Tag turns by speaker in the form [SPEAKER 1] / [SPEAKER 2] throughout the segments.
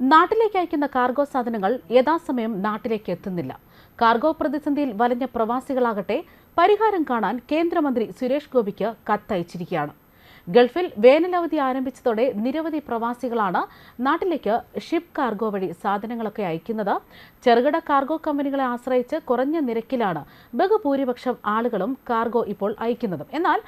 [SPEAKER 1] നാട്ടിലേക്ക് അയക്കുന്ന കാർഗോ സാധനങ്ങൾ യഥാസമയം നാട്ടിലേക്ക് എത്തുന്നില്ല. കാർഗോ പ്രതിസന്ധിയിൽ വലഞ്ഞ പ്രവാസികളാകട്ടെ പരിഹാരം കാണാൻ കേന്ദ്രമന്ത്രി സുരേഷ് ഗോപിക്ക് കത്തയച്ചിരിക്കുകയാണ്. ഗൾഫിൽ വേനലവധി ആരംഭിച്ചതോടെ നിരവധി പ്രവാസികളാണ് നാട്ടിലേക്ക് ഷിപ്പ് കാർഗോ വഴി സാധനങ്ങളൊക്കെ അയക്കുന്നത്. ചെറുകിട കാർഗോ കമ്പനികളെ ആശ്രയിച്ച് കുറഞ്ഞ നിരക്കിലാണ് ബഹുഭൂരിപക്ഷം ആളുകളും കാർഗോ ഇപ്പോൾ അയക്കുന്നതും. എന്നാൽ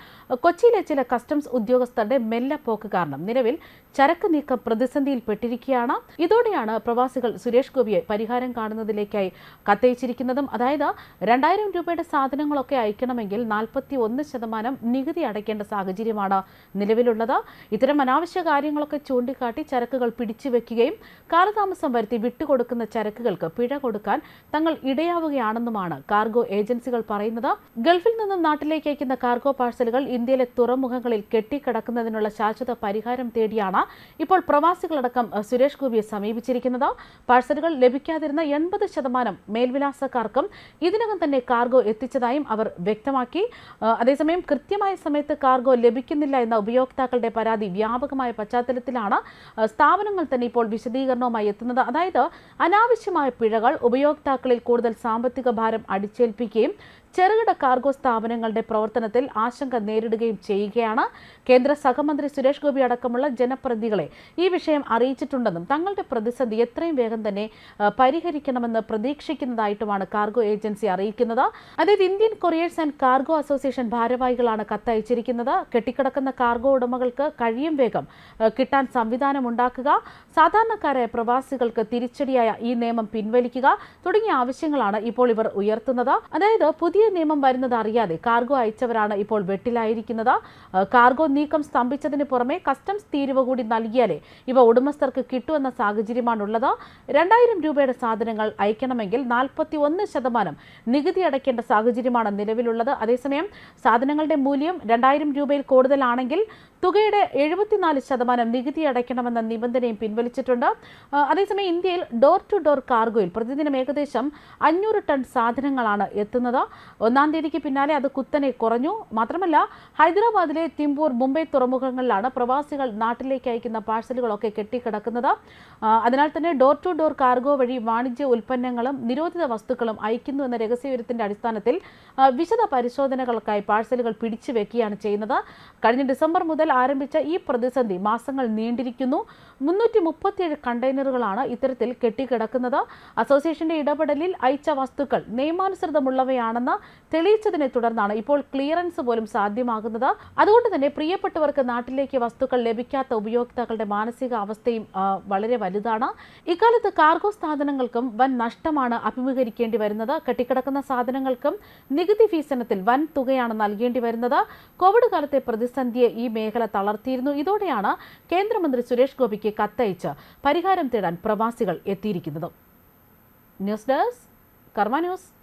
[SPEAKER 1] കൊച്ചിയിലെ ചില കസ്റ്റംസ് ഉദ്യോഗസ്ഥരുടെ മെല്ലപ്പോക്ക് കാരണം നിലവിൽ ചരക്ക് നീക്കം പ്രതിസന്ധിയിൽപ്പെട്ടിരിക്കുകയാണ്. ഇതോടെയാണ് പ്രവാസികൾ സുരേഷ് ഗോപിയെ പരിഹാരം കാണുന്നതിലേക്കായി കത്തയച്ചിരിക്കുന്നതും. അതായത് രണ്ടായിരം രൂപയുടെ സാധനങ്ങളൊക്കെ അയക്കണമെങ്കിൽ നാൽപ്പത്തി ഒന്ന് ശതമാനം നികുതി അടയ്ക്കേണ്ട സാഹചര്യമാണ് നിലവിലുള്ളത്. ഇത്തരം അനാവശ്യ കാര്യങ്ങളൊക്കെ ചൂണ്ടിക്കാട്ടി ചരക്കുകൾ പിടിച്ചു വെക്കുകയും കാലതാമസം വരുത്തി വിട്ടുകൊടുക്കുന്ന ചരക്കുകൾക്ക് പിഴ കൊടുക്കാൻ തങ്ങൾ ഇടയാവുകയാണെന്നുമാണ് കാർഗോ ഏജൻസികൾ പറയുന്നത്. ഗൾഫിൽ നിന്നും നാട്ടിലേക്ക് അയക്കുന്ന കാർഗോ പാഴ്സലുകൾ ഇന്ത്യയിലെ തുറമുഖങ്ങളിൽ കെട്ടിക്കിടക്കുന്നതിനുള്ള ശാശ്വത പരിഹാരം തേടിയാണ് ഇപ്പോൾ പ്രവാസികളടക്കം സുരേഷ് ഗോപിയെ സമീപിച്ചിരിക്കുന്നത്. പാഴ്സലുകൾ ലഭിക്കാതിരുന്ന എൺപത് ശതമാനം മേൽവിലാസക്കാർക്കും ഇതിനകം തന്നെ കാർഗോ എത്തിച്ചതായും അവർ വ്യക്തമാക്കി. അതേസമയം കൃത്യമായ സമയത്ത് കാർഗോ ലഭിക്കുന്നില്ല എന്ന ഉപയോക്താക്കളുടെ പരാതി വ്യാപകമായ പശ്ചാത്തലത്തിലാണ് സ്ഥാപനങ്ങൾ തന്നെ ഇപ്പോൾ വിശദീകരണവുമായി എത്തുന്നത്. അതായത് അനാവശ്യമായ പിഴകൾ ഉപയോക്താക്കളിൽ കൂടുതൽ സാമ്പത്തിക ഭാരം അടിച്ചേൽപ്പിക്കുകയും ചെറുകിട കാർഗോ സ്ഥാപനങ്ങളുടെ പ്രവർത്തനത്തിൽ ആശങ്ക നേരിടുകയും ചെയ്യുകയാണ്. കേന്ദ്ര സഹമന്ത്രി സുരേഷ് ഗോപി അടക്കമുള്ള ജനപ്രതിനിധികളെ ഈ വിഷയം അറിയിച്ചിട്ടുണ്ടെന്നും തങ്ങളുടെ പ്രതിസന്ധി എത്രയും വേഗം തന്നെ പരിഹരിക്കണമെന്ന് പ്രതീക്ഷിക്കുന്നതായിട്ടുമാണ് കാർഗോ ഏജൻസി അറിയിക്കുന്നത്. അതായത് Indian couriers and cargo association ഭാരവാഹികളാണ് കത്തയച്ചിരിക്കുന്നത്. കെട്ടിക്കിടക്കുന്ന കാർഗോ ഉടമകൾക്ക് കഴിയും വേഗം കിട്ടാൻ സംവിധാനം ഉണ്ടാക്കുക സാധാരണക്കാരായ പ്രവാസികൾക്ക് തിരിച്ചടിയായ ഈ നിയമം പിൻവലിക്കുക തുടങ്ങിയ ആവശ്യങ്ങളാണ് ഇപ്പോൾ ഇവർ ഉയർത്തുന്നത്. അതായത് പുതിയ നിയമം വരുന്നത് അറിയാതെ കാർഗോ അയച്ചവരാണ് ഇപ്പോൾ വെട്ടിലായിരിക്കുന്നത്. കാർഗോ നീക്കം സ്തംഭിച്ചതിന് പുറമെ കസ്റ്റംസ് തീരുവ കൂടി നൽകിയാലേ ഇവ ഉടമസ്ഥർക്ക് കിട്ടുമെന്ന സാഹചര്യമാണുള്ളത്. രണ്ടായിരം രൂപയുടെ സാധനങ്ങൾ അയക്കണമെങ്കിൽ നാൽപ്പത്തി ഒന്ന് ശതമാനം നികുതി അടയ്ക്കേണ്ട സാഹചര്യമാണ് നിലവിലുള്ളത്. അതേസമയം സാധനങ്ങളുടെ മൂല്യം രണ്ടായിരം രൂപയിൽ കൂടുതലാണെങ്കിൽ തുകയുടെ എഴുപത്തിനാല് ശതമാനം നികുതി അടയ്ക്കണമെന്ന നിബന്ധനയും പിൻവലിച്ചിട്ടുണ്ട്. അതേസമയം ഇന്ത്യയിൽ ഡോർ ടു ഡോർ കാർഗോയിൽ പ്രതിദിനം ഏകദേശം അഞ്ഞൂറ് ടൺ സാധനങ്ങളാണ് എത്തുന്നത്. ഒന്നാം തീയതിക്ക് പിന്നാലെ അത് കുത്തനെ കുറഞ്ഞു. മാത്രമല്ല ഹൈദരാബാദിലെ തിമ്പൂർ മുംബൈ തുറമുഖങ്ങളിലാണ് പ്രവാസികൾ നാട്ടിലേക്ക് അയക്കുന്ന പാഴ്സലുകളൊക്കെ കെട്ടിക്കിടക്കുന്നത്. അതിനാൽ തന്നെ ഡോർ ടു ഡോർ കാർഗോ വഴി വാണിജ്യ ഉൽപ്പന്നങ്ങളും നിരോധിത വസ്തുക്കളും അയക്കുന്നു എന്ന രഹസ്യവിവരത്തിന്റെ അടിസ്ഥാനത്തിൽ വിശദ പരിശോധനകൾക്കായി പാഴ്സലുകൾ പിടിച്ചു വെക്കുകയാണ് ചെയ്യുന്നത്. കഴിഞ്ഞ ഡിസംബർ മുതൽ ആരംഭിച്ച ഈ പ്രതിസന്ധി മാസങ്ങൾ നീണ്ടിരിക്കുന്നു. മുന്നൂറ്റി മുപ്പത്തിയേഴ് കണ്ടെയ്നറുകളാണ് ഇത്തരത്തിൽ കെട്ടിക്കിടക്കുന്നത്. അസോസിയേഷന്റെ ഇടപെടലിൽ അയച്ച വസ്തുക്കൾ നിയമാനുസൃതമുള്ളവയാണെന്ന് തെളിയിച്ചതിനെ തുടർന്നാണ് ഇപ്പോൾ ക്ലിയറൻസ് പോലും സാധ്യമാകുന്നത്. അതുകൊണ്ട് തന്നെ പ്രിയപ്പെട്ടവർക്ക് നാട്ടിലേക്ക് വസ്തുക്കൾ ലഭിക്കാത്ത ഉപയോക്താക്കളുടെ മാനസിക അവസ്ഥയും ആ, വളരെ വലുതാണ്. ഇക്കാലത്ത് കാർഗോ സ്ഥാപനങ്ങൾക്കും വൻ നഷ്ടമാണ് അഭിമുഖീകരിക്കേണ്ടി വരുന്നത്. കെട്ടിക്കിടക്കുന്ന സാധനങ്ങൾക്കും നികുതി ഫീസനത്തിൽ വൻ തുകയാണ് നൽകേണ്ടി വരുന്നത്. കോവിഡ് കാലത്തെ പ്രതിസന്ധിയെ ഈ മേഖല തളർത്തിയിരുന്നു. ഇതോടെയാണ് കേന്ദ്രമന്ത്രി സുരേഷ് ഗോപിക്ക് കത്തയച്ച് പരിഹാരം തേടാൻ പ്രവാസികൾ എത്തിയിരിക്കുന്നത്. News desk Karma news.